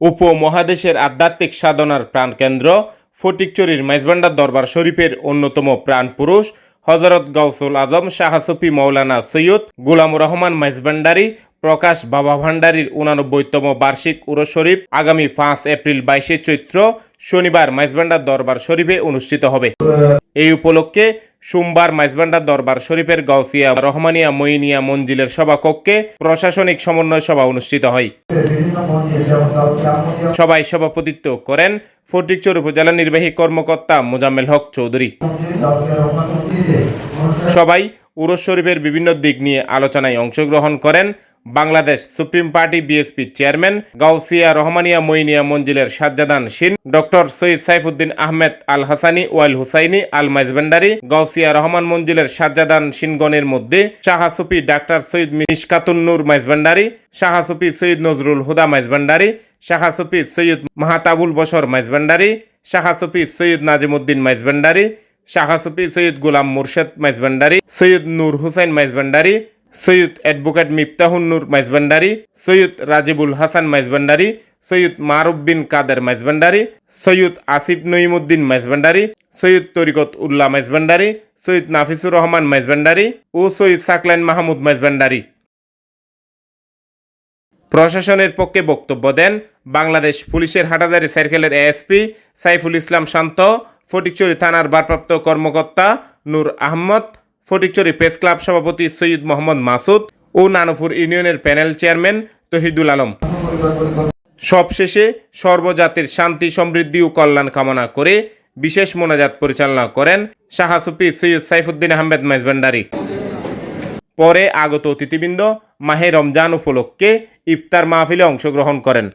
উপমহাদেশের আধ্যাত্মিক সাধনার প্রাণকেন্দ্র ফটিকচুরির মাইজবান্ডার দরবার শরীফের অন্যতম প্রাণপুরুষ হজরত গৌসুল আজম শাহসফি মৌলানা সৈয়দ গুলাম রহমান মাইজবান্ডারি প্রকাশ বাবা ভান্ডারির উনানব্বইতম বার্ষিক উরস শরীফ আগামী পাঁচ এপ্রিল বাইশে চৈত্র শনিবার মাইজবান্ডার দরবার শরীফে অনুষ্ঠিত হবে। এই উপলক্ষে সোমবার মাইজবান্ডার দরবার শরীফের গাউসিয়া রহমানিয়া মইনিয়া মঞ্জিলের সভাকক্ষে প্রশাসনিক সমন্বয় সভা অনুষ্ঠিত হয়। সবাই সভাপতিত্ব করেন ফটিকচর উপজেলা নির্বাহী কর্মকর্তা মোজাম্মেল হক চৌধুরী। সবাই উরস শরীফের বিভিন্ন দিক নিয়ে আলোচনায় অংশগ্রহণ করেন Bangladesh supreme party BSP chairman Gausia Rahmania Mainia মঞ্জিলের সাজ্জাদান শিন, ডক্টর সৈয়দ সাইফুদ্দিন আহমেদ আল হাসানি ওয়াইল হুসাইনি আল মাইজবান্ডারি গাউসিয়া রহমান মঞ্জিলের সাজ্জাদান শিনগণের মধ্যে শাহাসুফি ডাক্তার সৈয়দ মিশকাতুন নূর মাইজবান্ডারি শাহাসুফি সৈয়দ নজরুল হুদা মাইজবান্ডারি শাহাসুফি সৈয়দ মাহাতাবুল বশর মাইজবান্ডারি শাহাসুফি সৈয়দ নাজিমুদ্দিন মাইজবান্ডারি শাহাসুফি সৈয়দ গোলাম মুর্শেদ মাইজবান্ডারি সৈয়দ নূর হুসাইন মাইজবান্ডারি সৈয়দ অ্যাডভোকেট মিফতাহুন নূর মাইজবান্ডারি, সৈয়দ রাজিবুল হাসান মাইজবান্ডারি, সৈয়দ মারুফ বিন কাদের মাইজবান্ডারি, সৈয়দ আসিফ নঈমুদ্দিন মাইজবান্ডারি, সৈয়দ তরিকত উল্লাহ মাইজবান্ডারি, সৈয়দ নাফিসুর রহমান মাইজবান্ডারি ও সৈয়দ সাকলাইন মাহমুদ মাইজবান্ডারি। প্রশাসনের পক্ষে বক্তব্য দেন বাংলাদেশ পুলিশের হাটাজারি সার্কেলের এএসপি সাইফুল ইসলাম শান্ত, ফটিকচুরি থানার ভারপ্রাপ্ত কর্মকর্তা নূর আহমদ ফটিকচুরি প্রেস ক্লাব সভাপতি সৈয়দ মোহাম্মদ মাসুদ ও নানপুর ইউনিয়নের প্যানেল চেয়ারম্যান তহিদুল আলম। সবশেষে সর্বজাতির শান্তি, সমৃদ্ধি ও কল্যাণ কামনা করে বিশেষ মোনাজাত পরিচালনা করেন শাহাসুফি সৈয়দ সাইফুদ্দিন আহমেদ মেজবান্ডারি। পরে আগত অতিথিবৃন্দ মাহে রমজান উপলক্ষে ইফতার মাহফিলে অংশগ্রহণ করেন।